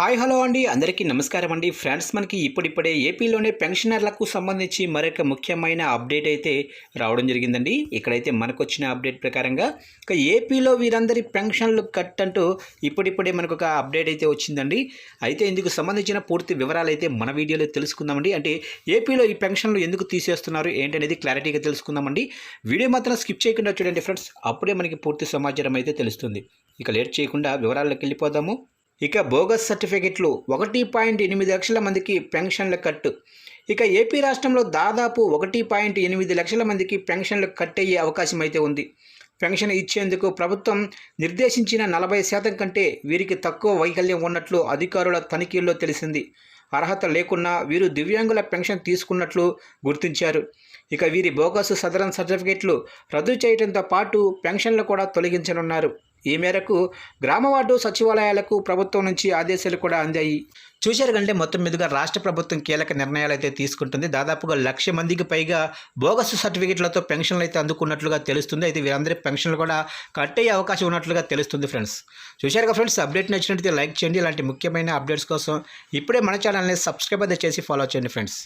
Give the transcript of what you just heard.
Hi hello అండి. అందరికీ నమస్కారం అండి. ఫ్రెండ్స్ మనకి ఇప్పుడిప్పుడే ఏపీలోనే పెన్షనర్లకు సంబంధించి మరొక ముఖ్యమైన అప్డేట్ అయితే రావడం జరిగిందండి. ఇక్కడైతే మనకు వచ్చిన అప్డేట్ ప్రకారంగా ఇక ఏపీలో వీరందరి పెన్షన్లు కట్ అంటూ ఇప్పుడిప్పుడే మనకు ఒక అప్డేట్ అయితే వచ్చిందండి. అయితే ఇందుకు సంబంధించిన పూర్తి వివరాలు అయితే మన వీడియోలో తెలుసుకుందామండి. అంటే ఏపీలో ఈ పెన్షన్లు ఎందుకు తీసేస్తున్నారు? ఏంటనేది క్లారిటీగా తెలుసుకుందామండి. వీడియో మాత్రం స్కిప్ చేయకుండా చూడండి ఫ్రెండ్స్. అప్పుడే మనకి పూర్తి సమాచారం అయితే తెలుస్తుంది. ఇక లేట్ చేయకుండా వివరాల్లోకి వెళ్ళిపోదాము. ఇక బోగస్ సర్టిఫికెట్లు ఒకటి పాయింట్ ఎనిమిది లక్షల మందికి పెన్షన్ల కట్టు. ఇక ఏపీ రాష్ట్రంలో దాదాపు ఒకటి పాయింట్ ఎనిమిది లక్షల మందికి పెన్షన్లు కట్ అయ్యే అవకాశం అయితే ఉంది. పెన్షన్ ఇచ్చేందుకు ప్రభుత్వం నిర్దేశించిన నలభై శాతం కంటే వీరికి తక్కువ వైకల్యం ఉన్నట్లు అధికారుల తనిఖీల్లో తెలిసింది. అర్హత లేకున్నా వీరు దివ్యాంగుల పెన్షన్ తీసుకున్నట్లు గుర్తించారు. ఇక వీరి బోగస్ సదరన్ సర్టిఫికెట్లు రద్దు చేయడంతో పాటు పెన్షన్లు కూడా తొలగించనున్నారు. ఈ మేరకు గ్రామ వార్డు సచివాలయాలకు ప్రభుత్వం నుంచి ఆదేశాలు కూడా అందాయి. చూశారు కంటే మొత్తం మీదుగా రాష్ట్ర ప్రభుత్వం కీలక నిర్ణయాలు అయితే తీసుకుంటుంది. దాదాపుగా లక్ష మందికి పైగా బోగస్ సర్టిఫికెట్లతో పెన్షన్లు అయితే అందుకున్నట్లుగా తెలుస్తుంది. అయితే వీరందరి పెన్షన్లు కూడా కట్టయ్యే అవకాశం ఉన్నట్లుగా తెలుస్తుంది ఫ్రెండ్స్. చూశారుగా ఫ్రెండ్స్ అప్డేట్ నచ్చినట్లయితే లైక్ చేయండి. ఇలాంటి ముఖ్యమైన అప్డేట్స్ కోసం ఇప్పుడే మన ఛానల్ని సబ్స్క్రైబ్ అయితే చేసి ఫాలో చేయండి ఫ్రెండ్స్.